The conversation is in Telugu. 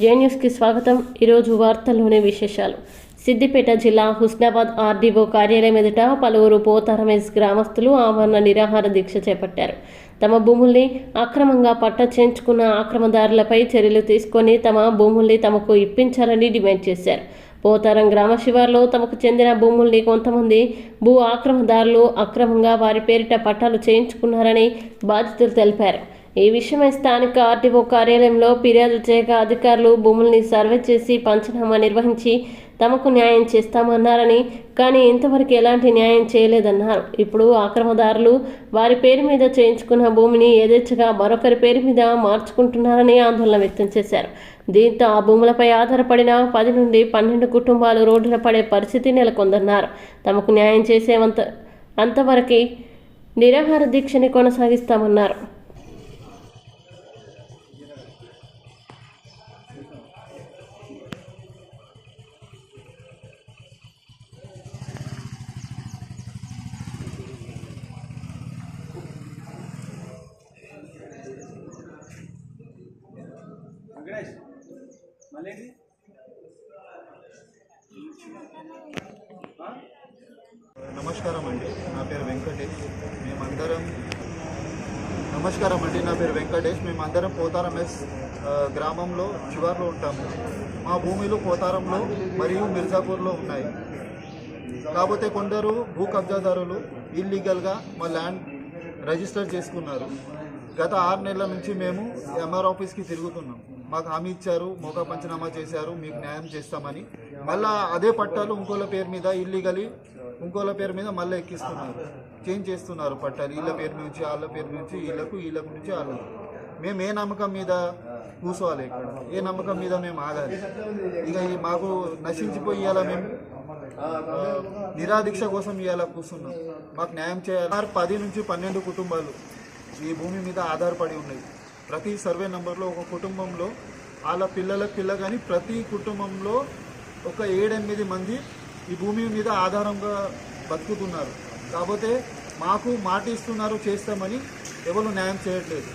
జే న్యూస్కి స్వాగతం. ఈరోజు వార్తల్లోని విశేషాలు. సిద్దిపేట జిల్లా హుస్నాబాద్ ఆర్డీఓ కార్యాలయం ఎదుట పలువురు పోతారమేస్ గ్రామస్తులు ఆమరణ నిరాహార దీక్ష చేపట్టారు. తమ భూముల్ని అక్రమంగా పట్ట చేయించుకున్న ఆక్రమదారులపై చర్యలు తీసుకొని తమ భూముల్ని తమకు ఇప్పించాలని డిమాండ్ చేశారు. పోతారం గ్రామ శివార్లో తమకు చెందిన భూముల్ని కొంతమంది భూ ఆక్రమదారులు అక్రమంగా వారి పేరిట పట్టాలు చేయించుకున్నారని బాధితులు తెలిపారు. ఈ విషయమై స్థానిక ఆర్టీఓ కార్యాలయంలో ఫిర్యాదు చేయగా అధికారులు భూముల్ని సర్వే చేసి పంచనామా నిర్వహించి తమకు న్యాయం చేస్తామన్నారని కానీ ఇంతవరకు ఎలాంటి న్యాయం చేయలేదన్నారు. ఇప్పుడు ఆక్రమదారులు వారి పేరు మీద చేయించుకున్న భూమిని యథేచ్ఛగా మరొకరి పేరు మీద మార్చుకుంటున్నారని ఆందోళన వ్యక్తం చేశారు. దీంతో ఆ భూములపై ఆధారపడిన పది నుండి పన్నెండు కుటుంబాలు రోడ్డున పడే పరిస్థితి నెలకొందన్నారు. తమకు న్యాయం చేసేవంత అంతవరకు నిరాహార దీక్షని కొనసాగిస్తామన్నారు. వెంకటేష్ మళ్ళీ నమస్కారం అండి. నా పేరు వెంకటేష్. మేమందరం నమస్కారం అండి. నా పేరు వెంకటేష్. మేమందరం పోతారం ఎస్ గ్రామంలో చివర్లో ఉంటాము. మా భూమిలు పోతారంలో మరియు మిర్జాపూర్లో ఉన్నాయి. కాకపోతే కొందరు భూ కబ్జాదారులు ఇల్లీగల్గా మా ల్యాండ్ రిజిస్టర్ చేసుకున్నారు. గత ఆరు నెలల నుంచి మేము ఎంఆర్ ఆఫీస్కి తిరుగుతున్నాం. మాకు హామీ ఇచ్చారు మోకా పంచనామా చేశారు మీకు న్యాయం చేస్తామని. మళ్ళా అదే పట్టాలు ఇంకోళ్ళ పేరు మీద ఇల్లీగలీ ఇంకోళ్ళ పేరు మీద మళ్ళీ ఎక్కిస్తున్నారు. చేంజ్ చేస్తున్నారు పట్టాలు. వీళ్ళ పేరు నుంచి వాళ్ళ పేరు నుంచి వీళ్ళకు వీళ్ళకు నుంచి వాళ్ళకు మేము ఏ నమ్మకం మీద కూర్చోవాలి ఇక్కడ? ఏ నమ్మకం మీద మేము ఆగాలి? ఇక మాకు నశించిపోయేలా మేము. నిరాదీక్ష కోసం ఇవాళ కూర్చున్నాం. మాకు న్యాయం చేయాలి. పది నుంచి పన్నెండు కుటుంబాలు ఈ భూమి మీద ఆధారపడి ఉన్నాయి. ప్రతి సర్వే నెంబర్లో ఒక కుటుంబంలో వాళ్ళ పిల్లల పిల్ల కానీ ప్రతి కుటుంబంలో ఒక ఏడెనిమిది మంది ఈ భూమి మీద ఆధారంగా బతుకుతున్నారు. కాకపోతే మాకు మాట ఇస్తున్నారు చేస్తామని ఎవరు న్యాయం చేయట్లేదు.